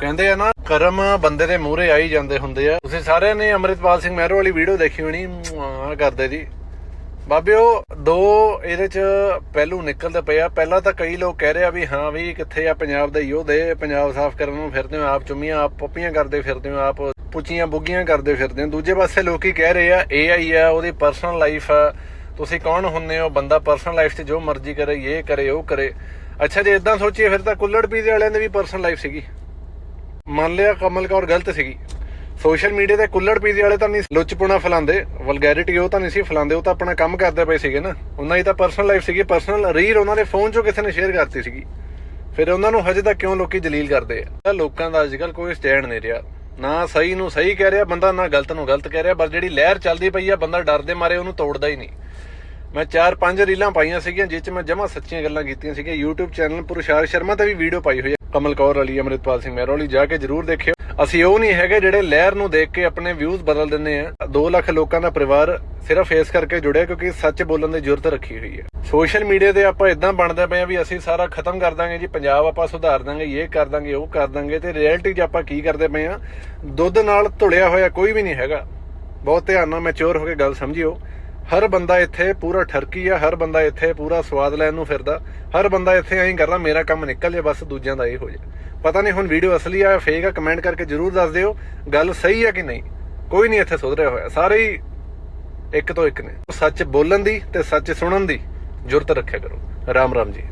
ਕਹਿੰਦੇ ਆ ਨਾ, ਕਰਮ ਬੰਦੇ ਦੇ ਮੂਹਰੇ ਆਈ ਜਾਂਦੇ ਹੁੰਦੇ ਆ। ਤੁਸੀਂ ਸਾਰਿਆਂ ਨੇ ਅੰਮ੍ਰਿਤਪਾਲ ਸਿੰਘ ਮਹਿਰੋ ਵਾਲੀ ਵੀਡੀਓ ਦੇਖੀ ਹੋਣੀ ਆ ਕਰਦੇ ਜੀ। ਬਾਬਿਓ, ਦੋ ਇਹਦੇ ਚ ਪਹਿਲੂ ਨਿਕਲਦੇ ਪਏ ਆ। ਪਹਿਲਾਂ ਤਾਂ ਕਈ ਲੋਕ ਕਹਿ ਰਹੇ ਆ ਵੀ ਹਾਂ ਵੀ ਕਿੱਥੇ ਆ ਪੰਜਾਬ ਦੇ ਯੋਧੇ, ਪੰਜਾਬ ਸਾਫ਼ ਕਰਨ ਨੂੰ ਫਿਰਦੇ ਹੋ, ਆਪ ਚੁੰਮੀਆਂ, ਆਪ ਪੱਪੀਆਂ ਕਰਦੇ ਫਿਰਦੇ ਹੋ, ਆਪ ਪੁੱਚੀਆਂ ਬੁੱਗੀਆਂ ਕਰਦੇ ਫਿਰਦੇ ਹੋ। ਦੂਜੇ ਪਾਸੇ ਲੋਕੀ ਕਹਿ ਰਹੇ ਆ AI ਆ, ਉਹਦੀ ਪਰਸਨਲ ਲਾਈਫ ਆ। ਤੁਸੀਂ ਕੌਣ ਹੁੰਨੇ ਹੋ? ਬੰਦਾ ਪਰਸਨਲ ਲਾਈਫ 'ਚ ਜੋ ਮਰਜ਼ੀ ਕਰੇ, ਇਹ ਕਰੇ, ਉਹ ਕਰੇ। ਅੱਛਾ, ਜੇ ਇਦਾਂ ਸੋਚੀਏ, ਫਿਰ ਤਾਂ ਕੁੱਲੜ ਪੀਜ਼ੇ ਵਾਲਿਆਂ ਦੀ ਵੀ ਪਰਸਨਲ ਲਾਈਫ ਸੀਗੀ। ਮੰਨ ਲਿਆ ਕਮਲ ਕੌਰ ਗਲਤ ਸੀਗੀ। ਸੋਸ਼ਲ ਮੀਡੀਆ ਤੇ ਕੁੱਲੜ ਪੀਜ਼ੇ ਵਾਲੇ ਤਾਂ ਨਹੀਂ ਲੁੱਚਪੁਣਾ ਫਲਾਉਂਦੇ ਵਲਗੈਰਿਟੀ ਉਹ ਤਾਂ ਨਹੀਂ ਸੀ ਫਲਾਉਂਦੇ ਉਹ ਤਾਂ ਆਪਣਾ ਕੰਮ ਕਰਦੇ ਪਏ ਸੀਗੇ ਨਾ। ਉਹਨਾਂ ਦੀ ਤਾਂ ਪਰਸਨਲ ਲਾਈਫ ਸੀਗੀ ਪਰਸਨਲ ਰੀਲ ਉਹਨਾਂ ਦੇ ਫੋਨ 'ਚੋਂ ਕਿਸੇ ਨੇ ਸ਼ੇਅਰ ਕਰਤੀ ਸੀਗੀ। ਫਿਰ ਉਹਨਾਂ ਨੂੰ ਹਜੇ ਤੱਕ ਕਿਉਂ ਲੋਕੀ ਜਲੀਲ ਕਰਦੇ ਆ? ਤਾਂ ਲੋਕਾਂ ਦਾ ਅੱਜਕੱਲ ਕੋਈ ਸਟੈਂਡ ਨਹੀਂ ਰਿਹਾ। ਨਾ ਸਹੀ ਨੂੰ ਸਹੀ ਕਹਿ ਰਿਹਾ ਬੰਦਾ, ਨਾ ਗਲਤ ਨੂੰ ਗਲਤ ਕਹਿ ਰਿਹਾ ਪਰ ਜਿਹੜੀ ਲਹਿਰ ਚੱਲਦੀ ਪਈ ਆ, ਬੰਦਾ ਡਰਦੇ ਮਾਰੇ ਉਹਨੂੰ ਤੋੜਦਾ ਹੀ ਨਹੀਂ। ਮੈਂ ਚਾਰ ਪੰਜ ਰੀਲਾਂ ਪਾਈਆਂ ਸੀਗੀਆਂ ਜਿਸ 'ਚ ਮੈਂ ਜਮਾ ਸੱਚੀਆਂ ਗੱਲਾਂ ਕੀਤੀਆਂ ਸੀਗੀਆਂ। YouTube ਚੈਨਲ ਪੁਰਸ਼ਾਰ ਸ਼ਰਮਾ ਤੇ ਵੀ ਵੀਡੀਓ ਪਾਈ ਹੋਈ ਕਮਲ ਕੌਰ ਵਾਲੀ ਅਮਰਿਤਪਾਲ ਸਿੰਘ ਮਹਿਰੋ ਜਾ ਕੇ ਜਰੂਰ ਦੇਖਿਓ। ਅਸੀਂ ਉਹ ਨਹੀਂ ਹੈਗੇ ਜਿਹੜੇ ਲਹਿਰ ਨੂੰ ਦੇਖ ਕੇ ਆਪਣੇ ਵਿਊਜ਼ ਬਦਲ ਦਿੰਦੇ ਆ। 2 ਲੱਖ ਲੋਕਾਂ ਦਾ ਪਰਿਵਾਰ ਸਿਰਫ ਇਸ ਕਰਕੇ ਜੁੜਿਆ ਕਿਉਂਕਿ ਸੱਚ ਬੋਲਣ ਦੀ ਜ਼ਰੂਰਤ ਰੱਖੀ ਹੋਈ ਹੈ। ਸੋਸ਼ਲ ਮੀਡੀਆ ਤੇ ਆਪਾਂ ਇਦਾਂ ਬਣਦੇ ਪਏ ਆ ਵੀ ਅਸੀਂ ਸਾਰਾ ਖਤਮ ਕਰ ਦਾਂਗੇ ਜੀ, ਪੰਜਾਬ ਆਪਾਂ ਸੁਧਾਰ ਦਾਂਗੇ, ਇਹ ਕਰ ਦਾਂਗੇ, ਉਹ ਕਰ ਦਾਂਗੇ ਤੇ ਰਿਐਲਿਟੀ 'ਚ ਆਪਾਂ ਕੀ ਕਰਦੇ ਪਏ ਆ ਦੁੱਧ ਨਾਲ ਧੁਲਿਆ ਹੋਇਆ ਕੋਈ ਵੀ ਨਹੀਂ ਹੈਗਾ। ਬਹੁਤ ਧਿਆਨ ਨਾਲ ਮੈਚੁਰ ਹੋ ਕੇ ਗੱਲ ਸਮਝਿਓ। ਹਰ ਬੰਦਾ ਇੱਥੇ ਪੂਰਾ ਠਰਕੀ ਆ, ਹਰ ਬੰਦਾ ਇੱਥੇ ਪੂਰਾ ਸਵਾਦ ਲੈਣ ਨੂੰ ਫਿਰਦਾ। ਹਰ ਬੰਦਾ ਇੱਥੇ ਐਂ ਕਰਦਾ, ਮੇਰਾ ਕੰਮ ਨਿਕਲ ਜੇ, ਬਸ ਦੂਜਿਆਂ ਦਾ ਇਹ ਹੋ ਜਾਏ ਪਤਾ ਨਹੀਂ ਹੁਣ ਵੀਡੀਓ ਅਸਲੀ ਆ ਫੇਕ ਆ ਕਮੈਂਟ ਕਰਕੇ ਜਰੂਰ ਦੱਸ ਦਿਓ, ਗੱਲ ਸਹੀ ਆ ਕਿ ਨਹੀਂ। ਕੋਈ ਨਹੀਂ ਇੱਥੇ ਸੁਧਰਿਆ ਹੋਇਆ, ਸਾਰੇ ਹੀ ਇੱਕ ਤੋਂ ਇੱਕ ਨੇ। ਸੱਚ ਬੋਲਣ ਦੀ ਤੇ ਸੱਚ ਸੁਣਨ ਦੀ ਜੁਰਤ ਰੱਖਿਆ ਕਰੋ। ਰਾਮ ਰਾਮ ਜੀ।